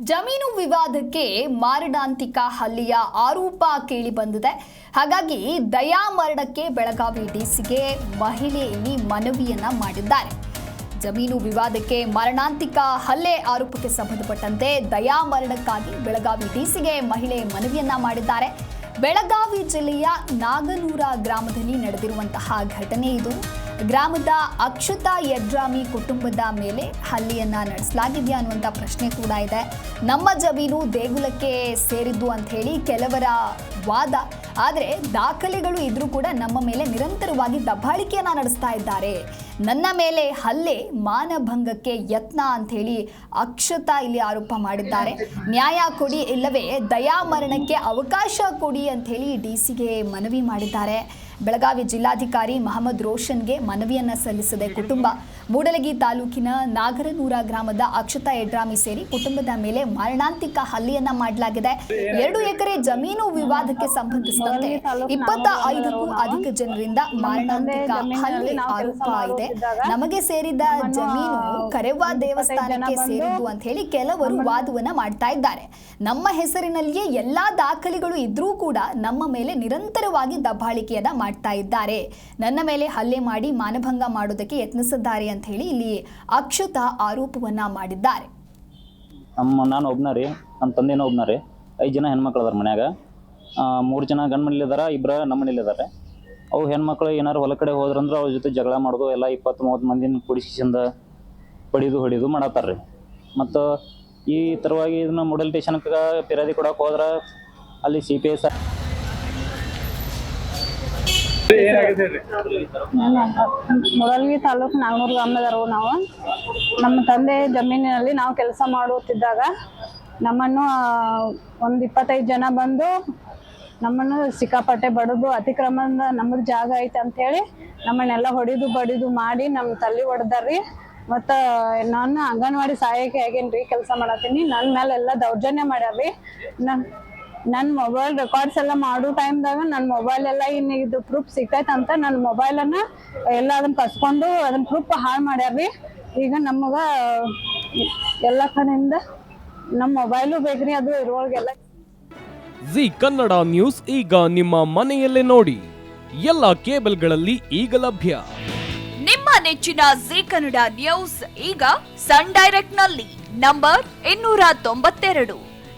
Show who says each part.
Speaker 1: ಜಮೀನು ವಿವಾದಕ್ಕೆ ಮಾರಣಾಂತಿಕ ಹಲ್ಲೆಯ ಆರೋಪ ಕೇಳಿ ಬಂದಿದೆ. ಹಾಗಾಗಿ ದಯಾ ಮರಣಕ್ಕೆ ಬೆಳಗಾವಿ ಡಿಸಿಗೆ ಮಹಿಳೆ ಇಲ್ಲಿ ಮನವಿಯನ್ನ ಮಾಡಿದ್ದಾರೆ. ಜಮೀನು ವಿವಾದಕ್ಕೆ ಮಾರಣಾಂತಿಕ ಹಲ್ಲೆ ಆರೋಪಕ್ಕೆ ಸಂಬಂಧಪಟ್ಟಂತೆ ದಯಾ ಮರಣಕ್ಕಾಗಿ ಬೆಳಗಾವಿ ಡಿಸಿಗೆ ಮಹಿಳೆ ಮನವಿಯನ್ನ ಮಾಡಿದ್ದಾರೆ. ಬೆಳಗಾವಿ ಜಿಲ್ಲೆಯ ನಾಗನೂರ ಗ್ರಾಮದಲ್ಲಿ ನಡೆದಿರುವಂತಹ ಘಟನೆ ಇದು. ಗ್ರಾಮದ ಅಕ್ಷತಾ ಯಡ್ರಾಮಿ ಕುಟುಂಬದ ಮೇಲೆ ಹಲ್ಲಿಯನ್ನ ನಡೆಸಲಾಗಿದೆಯಾ ಅನ್ನುವಂಥ ಪ್ರಶ್ನೆ ಕೂಡ ಇದೆ. ನಮ್ಮ ಜಮೀನು ದೇಗುಲಕ್ಕೆ ಸೇರಿದ್ದು ಅಂತ ಹೇಳಿ ಕೆಲವರ ವಾದ. ಆದರೆ ದಾಖಲೆಗಳು ಇದ್ರೂ ಕೂಡ ನಮ್ಮ ಮೇಲೆ ನಿರಂತರವಾಗಿ ದಬ್ಬಾಳಿಕೆಯನ್ನು ನಡೆಸ್ತಾ ಇದ್ದಾರೆ. ನನ್ನ ಮೇಲೆ ಹಲ್ಲೆ ಮಾನಭಂಗಕ್ಕೆ ಯತ್ನ ಅಂತ ಹೇಳಿ ಅಕ್ಷತಾ ಇಲ್ಲಿ ಆರೋಪ ಮಾಡಿದ್ದಾರೆ. ನ್ಯಾಯ ಕೊಡಿ ಇಲ್ಲವೇ ದಯಾ ಮರಣಕ್ಕೆ ಅವಕಾಶ ಕೊಡಿ ಅಂತ ಹೇಳಿ ಡಿಸಿಗೆ ಮನವಿ ಮಾಡಿದ್ದಾರೆ. ಬೆಳಗಾವಿ ಜಿಲ್ಲಾಧಿಕಾರಿ ಮಹಮ್ಮದ್ ರೋಷನ್ಗೆ ಮನವಿಯನ್ನು ಸಲ್ಲಿಸಿದೆ ಕುಟುಂಬ. ಮೂಡಲಗಿ ತಾಲೂಕಿನ ನಾಗರನೂರ ಗ್ರಾಮದ ಅಕ್ಷತಾ ಎಡ್ರಾಮಿ ಸೇರಿ ಕುಟುಂಬದ ಮೇಲೆ ಮಾರಣಾಂತಿಕ ಹಲ್ಲೆಯನ್ನ ಮಾಡಲಾಗಿದೆ. ಎರಡು ಎಕರೆ ಜಮೀನು ವಿವಾದಕ್ಕೆ ಸಂಬಂಧಿಸಿದಂತೆ ಇಪ್ಪತ್ತ ಐದಕ್ಕೂ ಅಧಿಕ ಜನರಿಂದ ಮಾರಣಾಂತಿಕ ಹಲ್ಲೆ ಆರೋಪ ಇದೆ. ನಮಗೆ ಸೇರಿದ ಜಮೀನು ಕರೆವ್ವ ದೇವಸ್ಥಾನಕ್ಕೆ ಸೇರಿದ್ದು ಅಂತ ಹೇಳಿ ಕೆಲವರು ವಾದವನ್ನ ಮಾಡ್ತಾ ಇದ್ದಾರೆ. ನಮ್ಮ ಹೆಸರಿನಲ್ಲಿಯೇ ಎಲ್ಲಾ ದಾಖಲೆಗಳು ಇದ್ರೂ ಕೂಡ ನಮ್ಮ ಮೇಲೆ ನಿರಂತರವಾಗಿ ದಬ್ಬಾಳಿಕೆಯನ್ನ ಮಾಡ್ತಾ ಇದ್ದಾರೆ. ನನ್ನ ಮೇಲೆ ಹಲ್ಲೆ ಮಾಡಿ ಮಾನಭಂಗ ಮಾಡೋದಕ್ಕೆ ಯತ್ನಿಸಿದ್ದಾರೆ ಅಂತ ಹೇಳಿ ಇಲ್ಲಿ ಅಕ್ಷತಾ ಆರೋಪವನ್ನ ಮಾಡಿದ್ದಾರೆ.
Speaker 2: ನಮ್ಮ ನಾನು ಒಬ್ಬನ ರೀ, ನಮ್ಮ ತಂದೆನೂ ಒಬ್ಬನ ರೀ. ಐದು ಜನ ಹೆಣ್ಮಕ್ಳು ಅದಾರ ಮನ್ಯಾಗ. ಮೂರು ಜನ ಗಂಡ ಮನೇಲಿ ಇದಾರ ಇಬ್ಬರ ನಮ್ಮ ಮನೇಲಿ ಇದ್ದಾರೆ ಅವು ಹೆಣ್ಮಕ್ಳು ಏನಾರು ಹೊಲ ಕಡೆ ಹೋದ್ರಂದ್ರೆ ಅವ್ರ ಜೊತೆ ಜಗಳ ಮಾಡೋದು, ಎಲ್ಲ ಇಪ್ಪತ್ತು ಮೂವತ್ತು ಮಂದಿನ ಕುಡಿಸಿಂದ ಪಡಿದು ಹೊಡಿದು ಮಾಡತ್ತಾರ ರೀ. ಮತ್ತು ಈ ಥರವಾಗಿ ಇದನ್ನ ಮೊಡಲ್ ಸ್ಟೇಷನ್ಗೆ ಫಿರ್ಯಾದಿ ಕೊಡೋಕೆ ಹೋದ್ರೆ ಅಲ್ಲಿ C P S
Speaker 3: Muralgi taluk Naganur ಗ್ರಾಮದವರು ನಾವು. ನಮ್ಮ ತಂದೆ ಜಮೀನಿನಲ್ಲಿ ನಾವು ಕೆಲಸ ಮಾಡುತ್ತಿದ್ದಾಗ ನಮ್ಮನ್ನು ಒಂದು ಇಪ್ಪತ್ತೈದು ಜನ ಬಂದು ನಮ್ಮನ್ನು ಸಿಕ್ಕಾಪಟ್ಟೆ ಬಡಿದು ಅತಿಕ್ರಮದ ನಮ್ದು ಜಾಗ ಐತೆ ಅಂತ ಹೇಳಿ ನಮ್ಮನ್ನೆಲ್ಲ ಹೊಡಿದು ಬಡಿದು ಮಾಡಿ ನಮ್ಮ ತಲೆ ಹೊಡೆದಾರ್ರಿ. ಮತ್ತ, ನಾನು ಅಂಗನವಾಡಿ ಸಹಾಯಕಿ ಆಗೇನ್ರಿ ಕೆಲಸ ಮಾಡತ್ತೀನಿ. ನನ್ನ ಮೇಲೆ ಎಲ್ಲ ದೌರ್ಜನ್ಯ ಮಾಡ್ಯಾರ್ರಿ. ನನ್ನ ನನ್ನ ಮೊಬೈಲ್ ರೆಕಾರ್ಡ್ಸ್ ಎಲ್ಲ ಮಾಡೋ ಟೈಮ್ದಾಗ ನನ್ನ ಮೊಬೈಲ್ ಎಲ್ಲ ಇನ್ನು ಇದು ಪ್ರೂಫ್ ಸಿಕ್ತೈತೆ ಅಂತ ನನ್ನ ಮೊಬೈಲನ್ನು ಎಲ್ಲ ಅದನ್ನ ಕಸ್ಕೊಂಡು ಅದನ್ನ ಪ್ರೂಫ್ ಹಾಳು ಮಾಡ್ಯಾರ್ರಿ. ಈಗ ನಮಗೆ ಎಲ್ಲ ಕಡೆಯಿಂದ ನಮ್ಮ ಮೊಬೈಲು ಬೇಕ್ರಿ ಅದು ಇರುವಾಗೆಲ್ಲ
Speaker 4: ಜಿ ಕನ್ನಡ ನ್ಯೂಸ್ ಈಗ ನಿಮ್ಮ ಮನೆಯಲ್ಲೇ ನೋಡಿ. ಎಲ್ಲ ಕೇಬಲ್ಗಳಲ್ಲಿ ಈಗ ಲಭ್ಯ.
Speaker 5: ನಿಮ್ಮ ನೆಚ್ಚಿನ ಜಿ ಕನ್ನಡ ನ್ಯೂಸ್ ಈಗ ಸನ್ ಡೈರೆಕ್ಟ್ನಲ್ಲಿ ನಂಬರ್ ಇನ್ನೂರ ತೊಂಬತ್ತೆರಡು.